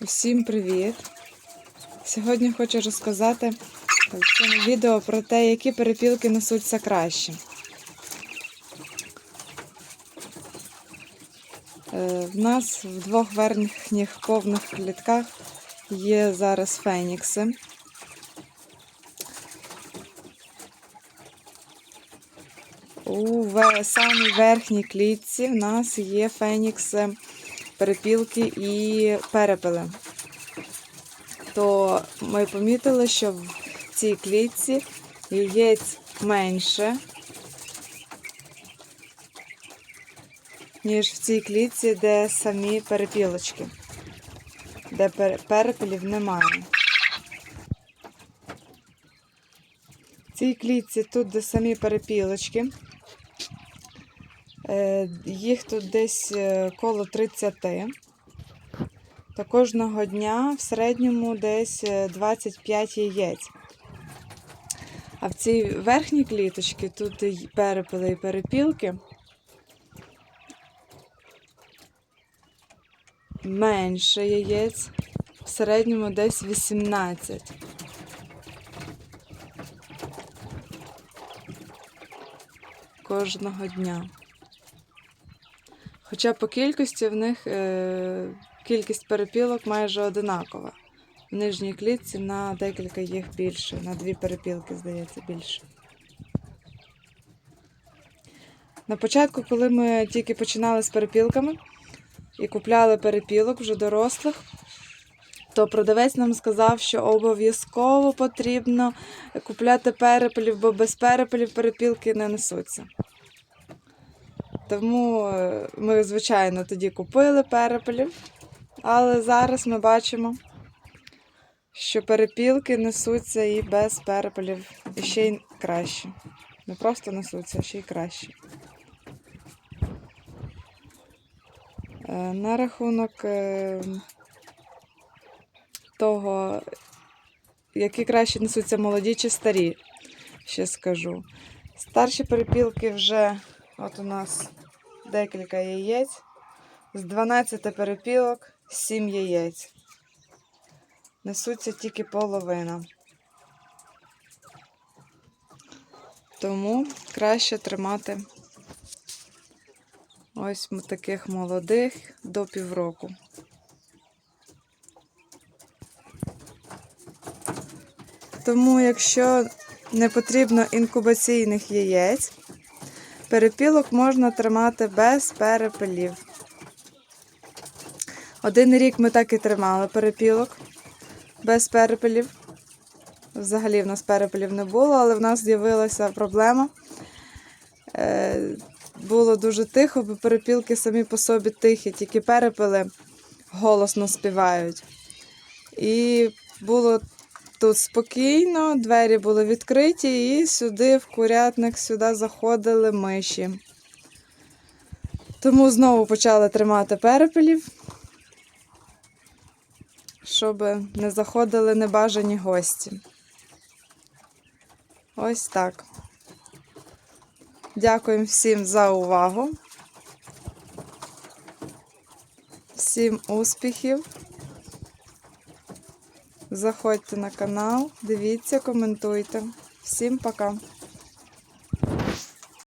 Усім привіт! Сьогодні хочу розказати в цьому відео про те, які перепілки несуться краще. Е, В нас в двох верхніх повних клітках є зараз фенікси. У самій верхній клітці в нас є фенікси, перепілки і перепели. То ми помітили, що в цій клітці яєць менше, ніж в цій клітці, де самі перепілочки, де перепелів немає. В цій клітці тут, де самі перепілочки, Їх тут десь е, коло 30. Та кожного дня в середньому десь е, 25 яєць. А в цій верхній кліточці тут і перепили і перепілки. Менше яєць, в середньому десь 18. Кожного дня. Хоча по кількості в них е, кількість перепілок майже одинакова. В нижній клітці на декілька їх більше, на дві перепілки, здається, більше. На початку, коли ми тільки починали з перепілками і купляли перепілок вже дорослих, то продавець нам сказав, що обов'язково потрібно купляти перепелів, бо без перепелів перепілки не несуться. Тому е, ми, звичайно, тоді купили перепелів, але зараз ми бачимо, що перепілки несуться і без перепелів, і ще й краще. Не просто несуться, а ще й краще. Е, На рахунок е, того, які краще несуться молоді чи старі, ще скажу. Старші перепілки вже От у нас декілька яєць. З 12 перепілок 7 яєць. Несуться тільки половина. Тому краще тримати ось таких молодих до півроку. Тому, якщо не потрібно інкубаційних яєць, Перепілок можна тримати без перепелів. Один рік ми так і тримали перепілок без перепелів. Взагалі в нас перепелів не було, але в нас з'явилася проблема. Е, було дуже тихо, бо перепілки самі по собі тихі, тільки перепели голосно співають. І було Тут спокійно, двері були відкриті, і сюди, в курятник, сюди заходили миші. Тому знову почали тримати перепелів, щоб не заходили небажані гості. Ось так. Дякуємо всім за увагу. Всім успіхів! Заходьте на канал, дивіться, коментуйте. Всім пока!